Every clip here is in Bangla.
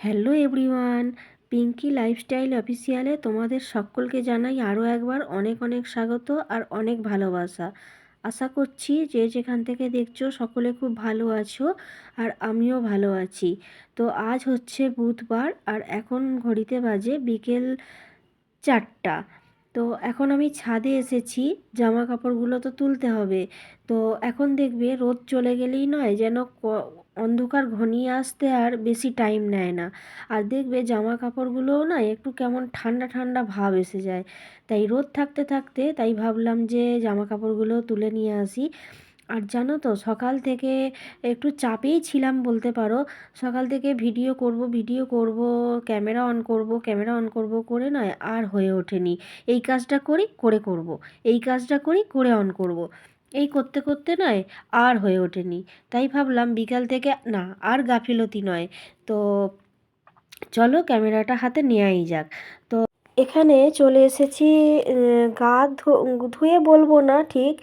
হ্যালো এভরিওয়ান, পিঙ্কি লাইফস্টাইল অফিসিয়ালে তোমাদের সকলকে জানাই আরও একবার অনেক অনেক স্বাগত আর অনেক ভালোবাসা। আশা করছি যে যেখান থেকে দেখছ সকলে খুব ভালো আছো আর আমিও ভালো আছি। তো আজ হচ্ছে বুধবার আর এখন ঘড়িতে বাজে বিকেল চারটা। তো এখন আমি ছাদে এসেছি জামা কাপড়গুলো তো তুলতে হবে। তো এখন দেখবে রোদ চলে গেলেই নয় যেন অন্ধকার ঘনিয়ে আসতে আর বেশি টাইম নেয় না। আর দেখবে জামা কাপড়গুলোও না একটু কেমন ঠান্ডা ঠান্ডা ভাব এসে যায়। তাই রোদ থাকতে থাকতে তাই ভাবলাম যে জামা কাপড়গুলো তুলে নিয়ে আসি। আর জানো তো, সকাল থেকে একটু চাপেই ছিলাম বলতে পারো। সকাল থেকে ভিডিও করব ভিডিও করব, ক্যামেরা অন করব, ক্যামেরা অন করব, করে নয়, আর হয়ে ওঠেনি। এই কাজটা করি, করে করব। এই কাজটা করি, করে অন করব। এই করতে করতে নয়, আর হয়ে ওঠেনি। তাই ভাবলাম বিকাল থেকে, না, আর গাফিলতি নয়। তো চলো ক্যামেরাটা হাতে নেওয়াই যাক। তো এখানে চলে এসেছি গা ধুয়ে বলব না ঠিক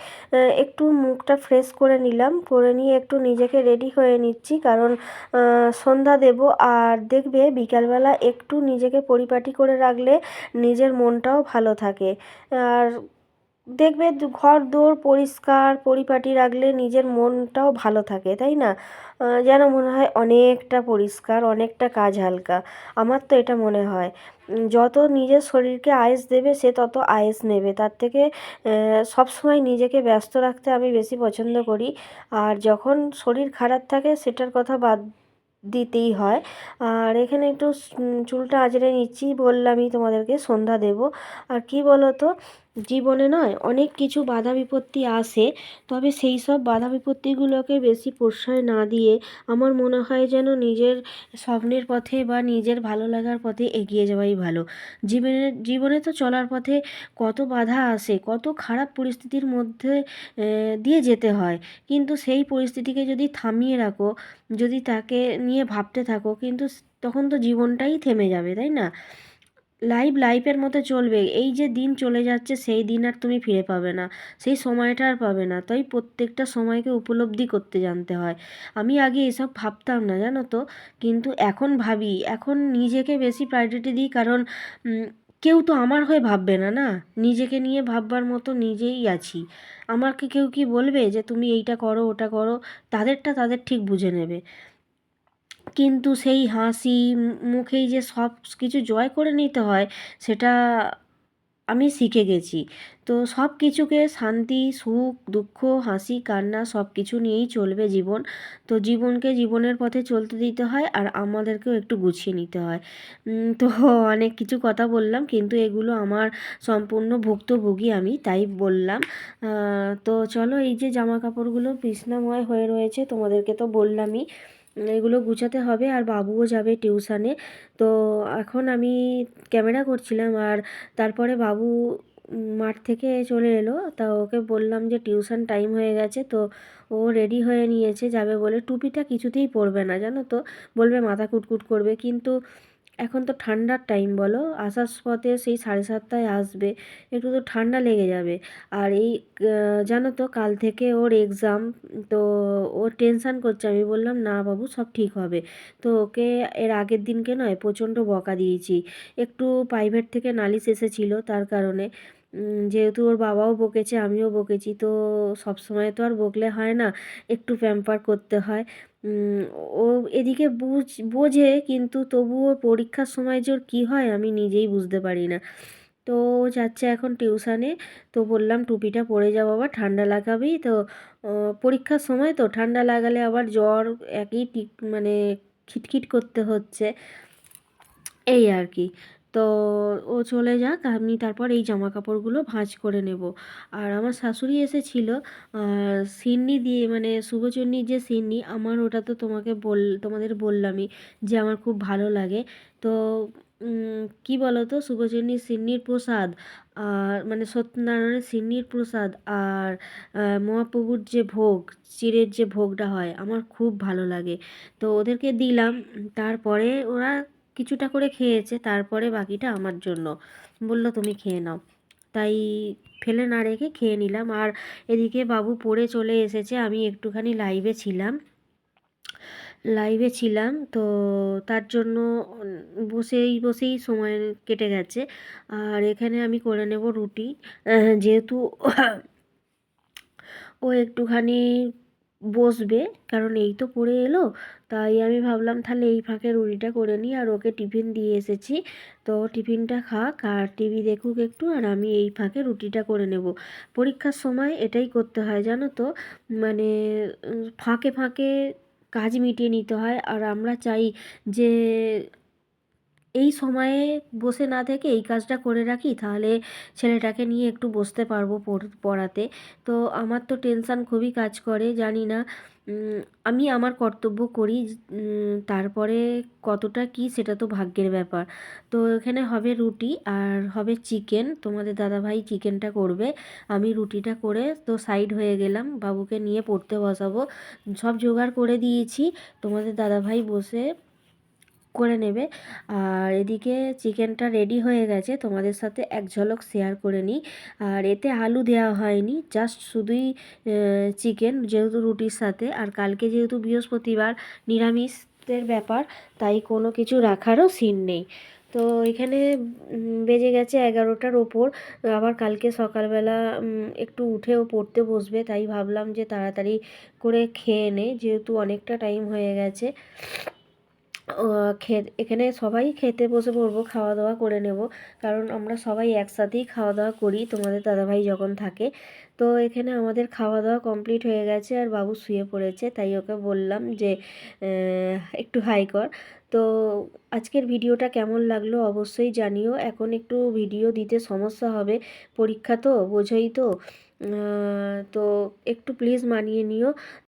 একটু মুখটা ফ্রেশ করে নিলাম, করে নিয়ে একটু নিজেকে রেডি হয়ে নিচ্ছি কারণ সন্ধ্যা দেব আর দেখবে বিকালবেলা একটু নিজেকে পরিপাটি করে রাখলে নিজের মনটাও ভালো থাকে। আর দেখবে ঘর, দোর পরিষ্কার, পরিপাটি রাখলে নিজের মনটাও ভালো থাকে, তাই না? যেন মনে হয় অনেকটা পরিষ্কার, অনেকটা কাজ হালকা। আমার তো এটা মনে হয়। যত নিজের শরীরকে আয়েস দেবে, সে তত আয়েস নেবে। তার থেকে সব সময় নিজেকে ব্যস্ত রাখতে আমি বেশি পছন্দ করি। আর যখন শরীর খারাপ থাকে, সেটার কথা বাদ দিতেই হয়। আর এখানে একটু চুলটা আঁচড়ে নিচ্ছি, বললামই তোমাদেরকে, সন্ধ্যা দেব। আর কি বলো তো জীবনে নয়, অনেক কিছু বাধা বিপত্তি আসে তবে সেই সব বাধা বিপত্তিগুলোকে বেশি প্রশ্রয় না দিয়ে আমার মনে হয় যেন নিজের স্বপ্নের পথে বা নিজের ভালো লাগার পথে এগিয়ে যাওয়াই ভালো। জীবনে জীবনে তো চলার পথে কত বাধা আসে, কত খারাপ পরিস্থিতির মধ্যে দিয়ে যেতে হয়। কিন্তু সেই পরিস্থিতিকে যদি থামিয়ে রাখো, যদি তাকে নিয়ে ভাবতে থাকো, কিন্তু তখন তো জীবনটাই থেমে যাবে, তাই না? লাইফ লাইফের মতো চলবে। এই যে দিন চলে যাচ্ছে, সেই দিন আর তুমি ফিরে পাবে না। সেই সময়টা আর পাবে না। তাই প্রত্যেকটা সময়কে উপলব্ধি করতে জানতে হয়। আমি আগে এসব ভাবতাম না, জানো তো? কিন্তু এখন ভাবি, এখন নিজেকে বেশি প্রায়োরিটি দিই কারণ কেউ তো আমার হয়ে ভাববে না না? নিজেকে নিয়ে ভাববার মতো নিজেই আছি। আমাকে কেউ কি বলবে যে, তুমি এইটা করো, ওটা করো। তাদেরটা তাদের ঠিক বুঝে নেবে। কিন্তু সেই হাসি মুখেই যে সব কিছু জয় করে নিতে হয়, সেটা আমি শিখে গেছি। তো সব কিছুকে শান্তি, সুখ, দুঃখ, হাসি, কান্না সব কিছু নিয়েই চলবে জীবন। তো জীবনকে জীবনের পথে চলতে দিতে হয় আর আমাদেরকেও একটু গুছিয়ে নিতে হয়। তো অনেক কিছু কথা বললাম কিন্তু এগুলো আমার সম্পূর্ণ ভুক্তভোগী আমি, তাই বললাম। তো চলো এই যে জামা কাপড়গুলো বিছনাময় হয়ে রয়েছে তোমাদেরকে তো বললামই। এগুলো গুছাতে হবে আর বাবুও যাবে টিউশানে। তো এখন আমি ক্যামেরা করছিলাম আর তারপরে বাবু মাঠ থেকে চলে এলো। তা ওকে বললাম যে টিউশন টাইম হয়ে গেছে তো ও রেডি হয়ে নিয়েছে, যাবে বলে। টুপিটা কিছুতেই পরবে না, জানো তো? বলবে মাথা কুটকুট করবে। কিন্তু এখন তো ঠান্ডার টাইম বলো। আসার পথে সেই সাড়ে সাতটায় আসবে, একটু তো ঠান্ডা লেগে যাবে। আর এই জানো তো কাল থেকে ওর এক্সাম তো ও টেনশান করছে। আমি বললাম, না বাবু, সব ঠিক হবে। তো ওকে এর আগের দিনকে নয়, প্রচণ্ড বকা দিয়েছি। একটু প্রাইভেট থেকে নালিশ এসেছিল তার কারণে। যেহেতু ওর বাবাও বকেছে, আমিও বকেছি, তো সব সময় তো আর বকলে হয় না। একটু প্যাম্পার করতে হয়। ও এদিকে বুঝ, বোঝে কিন্তু তবুও পরীক্ষার সময় ওর কী হয় আমি নিজেই বুঝতে পারি না। তো যাচ্ছে এখন টিউশানে তো বললাম, টুপিটা পরে যাও আবার ঠান্ডা লাগাবি। তো পরীক্ষার সময় তো ঠান্ডা লাগালে আবার জ্বর একই মানে খিটখিট করতে হচ্ছে। এই আর কি। তো ও চলে যাক, আমি তারপর এই জামা কাপড়গুলো ভাঁজ করে নেব। আর আমার শাশুড়ি এসেছিল সিন্নি দিয়ে মানে শুভচন্নির যে সিন্নি, আমার ওটা তো তোমাকে বল, তোমাদের বললামই যে আমার খুব ভালো লাগে। তো কি বলো তো শুভচন্নির সিন্নির প্রসাদ, আর মানে সত্যনারায়ণের সিন্নির প্রসাদ, আর মহাপ্রভুর যে ভোগ চিরের যে ভোগটা হয়, আমার খুব ভালো লাগে। তো ওদেরকে দিলাম, তারপরে ওরা কিছুটা করে খেয়েছে, তারপরে বাকিটা আমার জন্য। বলল, তুমি খেয়ে নাও। তাই ফেলে না রেখে খেয়ে নিলাম। আর এদিকে বাবু পড়ে চলে এসেছে, আমি একটুখানি লাইভে ছিলাম। লাইভে ছিলাম, তো তার জন্য বসেই বসেই সময় কেটে গেছে। আর এখানে আমি করে নেব রুটি। যেহেতু ও একটুখানি বসবে। কারণ এই তো পড়ে এলো। তাই আমি ভাবলাম তাহলে এই ফাঁকে রুটিটা করে নিই আর ওকে টিফিন দিয়ে এসেছি। তো টিফিনটা খাক আর টিভি দেখুক একটু আর আমি এই ফাঁকে রুটিটা করে নেব। পরীক্ষার সময় এটাই করতে হয়, জানো তো? মানে ফাঁকে ফাঁকে কাজ মিটিয়ে নিতে হয়। আর আমরা চাই যে এই সময়ে বসে না থেকে এই কাজটা করে রাখি, তাহলে ছেলেটাকে নিয়ে একটু বসতে পারব পড়াতে। তো আমার তো টেনশান খুবই কাজ করে, জানি না আমি আমার কর্তব্য করি তারপরে কতটা কি সেটা তো ভাগ্যের ব্যাপার। তো এখানে হবে রুটি আর হবে চিকেন, তোমাদের দাদাভাই চিকেনটা করবে, আমি রুটিটা করে তো সাইড হয়ে গেলাম, বাবুকে নিয়ে পড়তে বসাবো। সব জোগাড় করে দিয়েছি, তোমাদের দাদাভাই বসে করে নেবে। আর এদিকে চিকেনটা রেডি হয়ে গেছে। তোমাদের সাথে এক ঝলক শেয়ার করে নিই। আর এতে আলু দেওয়া হয়নি। জাস্ট শুধুই চিকেন যেহেতু রুটির সাথে। আর কালকে যেহেতু বৃহস্পতিবার নিরামিষের ব্যাপার, তাই কোনো কিছু রাখারও সিন নেই। তো এখানে বেজে গেছে এগারোটার ওপর। আবার কালকে সকালবেলা একটু উঠেও পড়তে বসবে। তাই ভাবলাম যে তাড়াতাড়ি করে খেয়ে নে যেহেতু অনেকটা টাইম হয়ে গেছে। এখানে সবাই খেতে বসে পড়ব খাওয়া দাওয়া করে নেব। কারণ আমরা সবাই একসাথেই খাওয়া দাওয়া করি, তোমাদের দাদাভাই যখন থাকে। তো এখানে আমাদের খাওয়া দাওয়া কমপ্লিট হয়ে গেছে আর বাবু শুয়ে পড়েছে, তাই ওকে বললাম যে একটু হাই কর। তো আজকের ভিডিওটা কেমন লাগল অবশ্যই জানিও। এখন একটু ভিডিও দিতে সমস্যা হবে, পরীক্ষা তো, বোঝোই তো। তো একটু প্লিজ মানিয়ে নিও।